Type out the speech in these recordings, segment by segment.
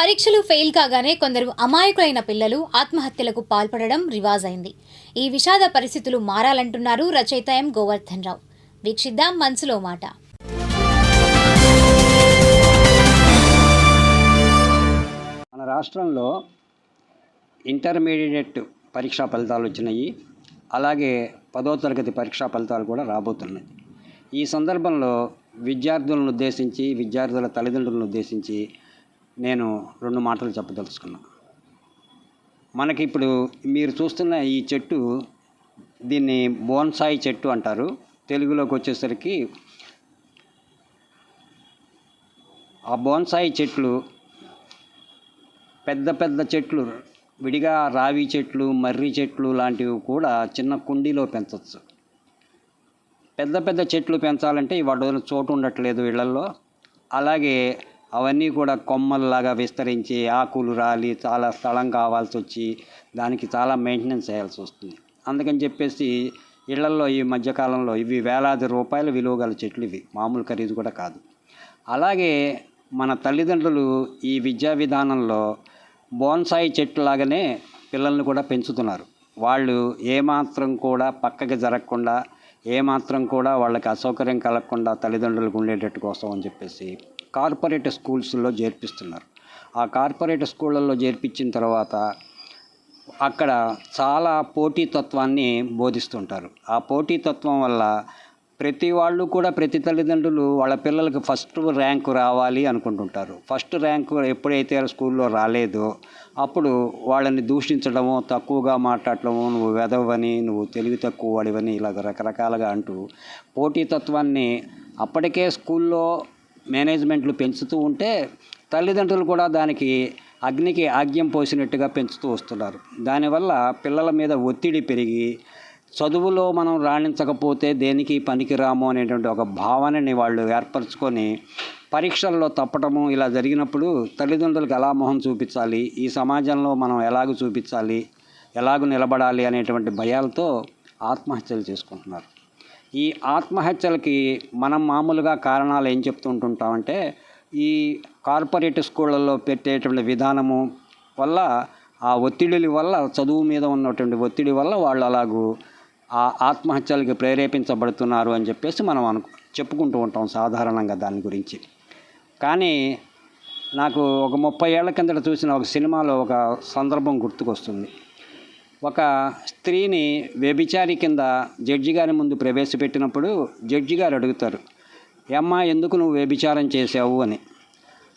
పరీక్షలు ఫెయిల్ కాగానే కొందరు అమాయకులైన పిల్లలు ఆత్మహత్యలకు పాల్పడడం రివాజ్ అయింది ఈ విషాద పరిస్థితులు మారాలంటున్నారు రచయిత ఎం. గోవర్ధన్ రావు. వీక్షిద్దాం మనసులో మాట. మన రాష్ట్రంలో ఇంటర్మీడియట్ పరీక్షా ఫలితాలు వచ్చినాయి. అలాగే పదో తరగతి పరీక్షా ఫలితాలు కూడా రాబోతున్నాయి. ఈ సందర్భంలో విద్యార్థులను ఉద్దేశించి విద్యార్థుల తల్లిదండ్రులను ఉద్దేశించి నేను రెండు మాటలు చెప్పదలుచుకున్నా. మనకి ఇప్పుడు మీరు చూస్తున్న ఈ చెట్టు దీన్ని బోన్సాయి చెట్టు అంటారు. తెలుగులోకి వచ్చేసరికి ఆ బోన్సాయి చెట్లు పెద్ద పెద్ద చెట్లు విడిగా రావి చెట్లు మర్రి చెట్లు లాంటివి కూడా చిన్న కుండీలో పెంచవచ్చు పెద్ద పెద్ద చెట్లు పెంచాలంటే వాటి చోటు ఉండట్లేదు ఇళ్ళలో అలాగే అవన్నీ కూడా కొమ్మల్లాగా విస్తరించి ఆకులు రాలి చాలా స్థలం కావాల్సి వచ్చి దానికి చాలా మెయింటెనెన్స్ చేయాల్సి వస్తుంది. అందుకని చెప్పేసి ఇళ్ళల్లో ఈ మధ్యకాలంలో ఇవి వేలాది రూపాయల విలువ గల చెట్లు ఇవి. మామూలు ఖరీదు కూడా కాదు. అలాగే మన తల్లిదండ్రులు ఈ విద్యా విధానంలో బోన్సాయి చెట్లు లాగానే పిల్లల్ని కూడా పెంచుతున్నారు. వాళ్ళు ఏమాత్రం కూడా పక్కకి జరగకుండా ఏమాత్రం కూడా వాళ్ళకి అసౌకర్యం కలగకుండా తల్లిదండ్రులకు ఉండేటట్టు కోసం అని చెప్పేసి కార్పొరేట్ స్కూల్స్లో చేర్పిస్తున్నారు. ఆ కార్పొరేట్ స్కూళ్ళల్లో చేర్పించిన తర్వాత అక్కడ చాలా పోటీతత్వాన్ని బోధిస్తుంటారు. ఆ పోటీతత్వం వల్ల ప్రతి వాళ్ళు కూడా ప్రతి తల్లిదండ్రులు వాళ్ళ పిల్లలకు ఫస్ట్ ర్యాంకు రావాలి అనుకుంటుంటారు. ఫస్ట్ ర్యాంకు ఎప్పుడైతే స్కూల్లో రాలేదో అప్పుడు వాళ్ళని దూషించడము తక్కువగా మాట్లాడటము నువ్వు వెదవని నువ్వు తెలివి తక్కువ వాడివని ఇలాగ రకరకాలుగా అంటూ పోటీతత్వాన్ని అప్పటికే స్కూల్లో మేనేజ్మెంట్లు పెంచుతూ ఉంటే తల్లిదండ్రులు కూడా దానికి అగ్నికి ఆగ్యం పోసినట్టుగా పెంచుతూ వస్తున్నారు. దానివల్ల పిల్లల మీద ఒత్తిడి పెరిగి చదువులో మనం రాణించకపోతే దేనికి పనికిరాము అనేటువంటి ఒక భావనని వాళ్ళు ఏర్పరచుకొని పరీక్షల్లో తప్పటము ఇలా జరిగినప్పుడు తల్లిదండ్రులకు ఎలా మొహం చూపించాలి ఈ సమాజంలో మనం ఎలాగ చూపించాలి ఎలాగ నిలబడాలి అనేటువంటి భయాలతో ఆత్మహత్యలు చేసుకుంటున్నారు. ఈ ఆత్మహత్యలకి మనం మామూలుగా కారణాలు ఏం చెప్తుంటుంటామంటే ఈ కార్పొరేట్ స్కూళ్ళల్లో పెట్టేటువంటి విధానము వల్ల ఆ ఒత్తిడిల వల్ల చదువు మీద ఉన్నటువంటి ఒత్తిడి వల్ల వాళ్ళు అలాగూ ఆ ఆత్మహత్యలకి ప్రేరేపించబడుతున్నారు అని చెప్పేసి మనం అను చెప్పుకుంటూ ఉంటాం సాధారణంగా దాని గురించి. కానీ నాకు ఒక ముప్పై ఏళ్ళ కిందట చూసిన ఒక సినిమాలో ఒక సందర్భం గుర్తుకొస్తుంది. ఒక స్త్రీని వ్యభిచారి కింద జడ్జి గారి ముందు ప్రవేశపెట్టినప్పుడు జడ్జి గారు అడుగుతారు అమ్మ ఎందుకు నువ్వు వ్యభిచారం చేసావు అని.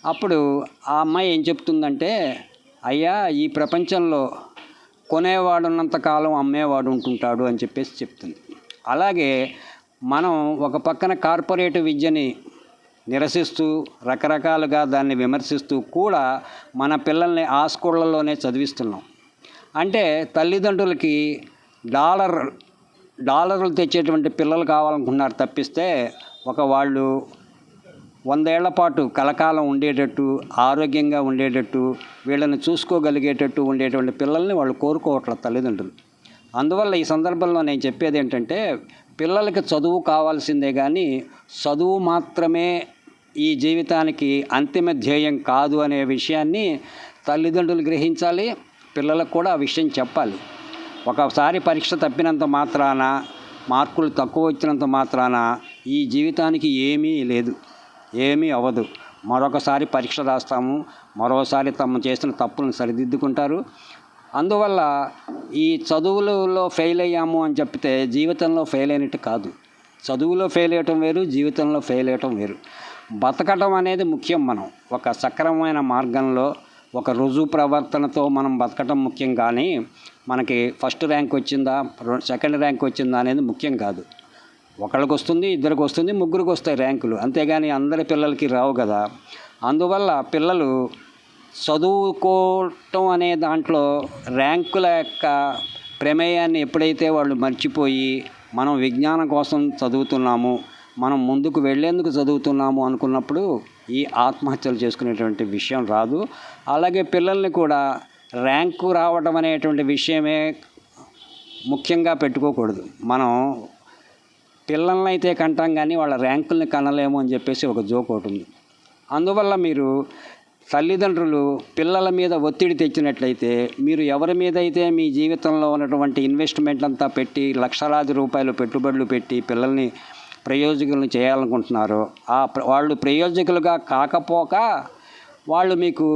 అప్పుడు ఆ అమ్మాయి ఏం చెప్తుందంటే అయ్యా ఈ ప్రపంచంలో కొనేవాడున్నంత కాలం అమ్మేవాడు ఉంటుంటాడు అని చెప్పేసి చెప్తుంది. అలాగే మనం ఒక పక్కన కార్పొరేట్ విద్యని నిరసిస్తూ రకరకాలుగా దాన్ని విమర్శిస్తూ కూడా మన పిల్లల్ని ఆ స్కూళ్ళలోనే చదివిస్తున్నాం. అంటే తల్లిదండ్రులకి డాలర్ డాలర్లు తెచ్చేటువంటి పిల్లలు కావాలనుకున్నారు తప్పిస్తే ఒక వాళ్ళు వందేళ్ళ పాటు కలకాలం ఉండేటట్టు ఆరోగ్యంగా ఉండేటట్టు వీళ్ళని చూసుకోగలిగేటట్టు ఉండేటువంటి పిల్లల్ని వాళ్ళు కోరుకోవట్లేదు తల్లిదండ్రులు. అందువల్ల ఈ సందర్భంలో నేను చెప్పేది ఏంటంటే పిల్లలకి చదువు కావాల్సిందే కానీ చదువు మాత్రమే ఈ జీవితానికి అంతిమ ధ్యేయం కాదు అనే విషయాన్ని తల్లిదండ్రులు గ్రహించాలి. పిల్లలకు కూడా ఆ విషయం చెప్పాలి. ఒకసారి పరీక్ష తప్పినంత మాత్రాన మార్కులు తక్కువ వచ్చినంత మాత్రాన ఈ జీవితానికి ఏమీ లేదు ఏమీ అవ్వదు. మరొకసారి పరీక్ష రాస్తాము మరోసారి తమ చేసిన తప్పులను సరిదిద్దుకుంటారు. అందువల్ల ఈ చదువులలో ఫెయిల్ అయ్యాము అని చెప్తే జీవితంలో ఫెయిల్ అయినట్టు కాదు. చదువులో ఫెయిల్ అయ్యటం వేరు జీవితంలో ఫెయిల్ అయ్యటం వేరు. బతకటం అనేది ముఖ్యం మనం. ఒక సక్రమమైన మార్గంలో ఒక రుజువు ప్రవర్తనతో మనం బతకటం ముఖ్యం కానీ మనకి ఫస్ట్ ర్యాంక్ వచ్చిందా సెకండ్ ర్యాంక్ వచ్చిందా అనేది ముఖ్యం కాదు. ఒకళ్ళకి వస్తుంది ఇద్దరికి వస్తుంది ముగ్గురికి వస్తాయి ర్యాంకులు. అంతేగాని అందరి పిల్లలకి రావు కదా. అందువల్ల పిల్లలు చదువుకోవటం అనే దాంట్లో ర్యాంకుల యొక్క ప్రమేయాన్ని ఎప్పుడైతే వాళ్ళు మర్చిపోయి మనం విజ్ఞానం కోసం చదువుతున్నాము మనం ముందుకు వెళ్ళేందుకు చదువుతున్నాము అనుకున్నప్పుడు ఈ ఆత్మహత్యలు చేసుకునేటువంటి విషయం రాదు. అలాగే పిల్లల్ని కూడా ర్యాంకు రావడం అనేటువంటి విషయమే ముఖ్యంగా పెట్టుకోకూడదు. మనం పిల్లల్ని అయితే కంటాం కానీ వాళ్ళ ర్యాంకుల్ని కనలేము అని చెప్పేసి ఒక జోక్ ఒకటి ఉంది. అందువల్ల మీరు తల్లిదండ్రులు పిల్లల మీద ఒత్తిడి తెచ్చినట్లయితే మీరు ఎవరి మీద అయితే మీ జీవితంలో ఉన్నటువంటి ఇన్వెస్ట్మెంట్ అంతా పెట్టి లక్షలాది రూపాయలు పెట్టుబడులు పెట్టి పిల్లల్ని ప్రయోజకులను చేయాలనుకుంటున్నారో ఆ వాళ్ళు ప్రయోజకులుగా కాకపోక వాళ్ళు మీకు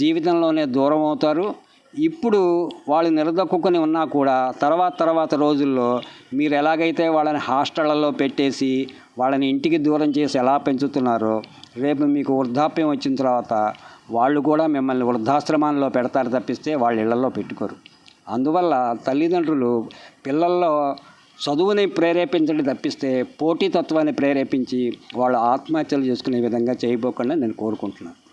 జీవితంలోనే దూరం అవుతారు. ఇప్పుడు వాళ్ళు నిలదొక్కుని ఉన్నా కూడా తర్వాత తర్వాత రోజుల్లో మీరు ఎలాగైతే వాళ్ళని హాస్టళ్ళలో పెట్టేసి వాళ్ళని ఇంటికి దూరం చేసి ఎలా పెంచుతున్నారో రేపు మీకు వృద్ధాప్యం వచ్చిన తర్వాత వాళ్ళు కూడా మిమ్మల్ని వృద్ధాశ్రమాల్లో పెడతారు తప్పిస్తే వాళ్ళ ఇళ్ళలో పెట్టుకోరు. అందువల్ల తల్లిదండ్రులు పిల్లల్లో చదువుని ప్రేరేపించండి తప్పిస్తే పోటీతత్వాన్ని ప్రేరేపించి వాళ్ళు ఆత్మహత్యలు చేసుకునే విధంగా చేయబోకుండా నేను కోరుకుంటున్నాను.